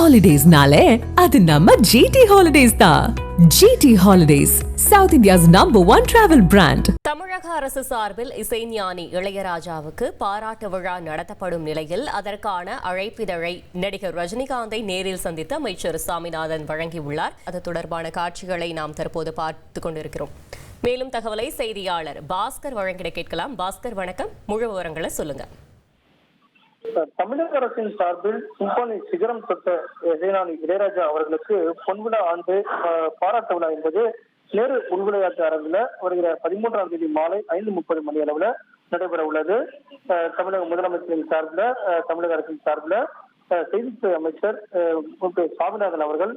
ஹாலிடேஸ்னாலே அது நம்ம ஜிடி ஹாலிடேஸ் தான் GT holidays south India's number one travel brand தமிழக அரசு சார்பில் இசைஞானி இளையராஜாவுக்கு பாராட்டு விழா நடத்தப்படும் நிலையில் அதற்கான அழைப்பிதழை நடிகர் ரஜினிகாந்தை நேரில் சந்தித்த அமைச்சர் சாமிநாதன் வழங்கியுள்ளார். அது தொடர்பான காட்சிகளை நாம் தற்போது பார்த்து கொண்டிருக்கிறோம். மேலும் தகவலை செய்தியாளர் பாஸ்கர் வழங்கிட கேட்கலாம். பாஸ்கர் வணக்கம். முழு விவரங்களை சொல்லுங்க. தமிழக அரசின் சார்பில் சிம்பனி சிகரம் தொட்ட இசைஞானி இளையராஜா அவர்களுக்கு பொன்விழா ஆண்டு பாராட்டு விழா என்பது நேரு உள்விளையாட்டு அரங்கில் வருகிற பதிமூன்றாம் தேதி மாலை ஐந்து முப்பது மணி அளவுல நடைபெற உள்ளது. தமிழக முதலமைச்சரின் சார்பில் தமிழக அரசின் சார்பில் செய்தித்துறை அமைச்சர் சாமிநாதன் அவர்கள்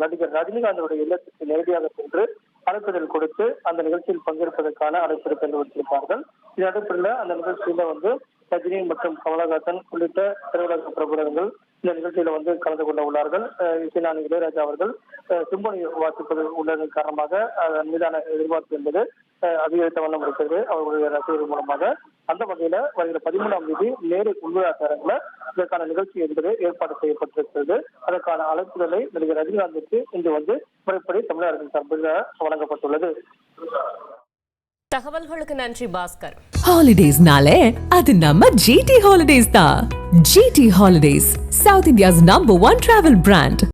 நடிகர் ரஜினிகாந்தோட இல்லத்துக்கு நேரடியாக சென்று அழைப்பிதழ் கொடுத்து அந்த நிகழ்ச்சியில் பங்கேற்பதற்கான அழைப்பிதழ் கொடுத்திருப்பார்கள் இந்த அடிப்படையில் அந்த நிகழ்ச்சியில வந்து ரஜினி மற்றும் கமலஹாசன் உள்ளிட்ட திரையுலக பிரபலங்கள் இந்த நிகழ்ச்சியில வந்து கலந்து கொள்ள உள்ளார்கள். அஹ் இசைஞானி இளையராஜா அவர்கள் அஹ் சிம்பொனி வாசிப்பது உள்ளதன் காரணமாக அதன் மீதான எதிர்பார்ப்பு என்பது அஹ் அதிகரித்த வண்ணம் இருக்கிறது. அவர்களுடைய ரசிகர்கள் மூலமாக அந்த வகையில வருகிற பதிமூணாம் தேதி நேரு உள்விழாட்டு இதற்கான நிகழ்ச்சி என்பது ஏற்பாடு செய்யப்பட்டிருக்கிறது. அதற்கான அழைப்புகளை நடிகர் ரஜினிகாந்திற்கு இன்று வந்து முறைப்படி தமிழக அரசின் சார்பில் வழங்கப்பட்டுள்ளது. தகவல்களுக்கு நன்றி பாஸ்கர். ஹாலிடேஸ்னாலே அது நம்ம ஜிடி ஹாலிடேஸ் தான். GT holidays south India's number one travel brand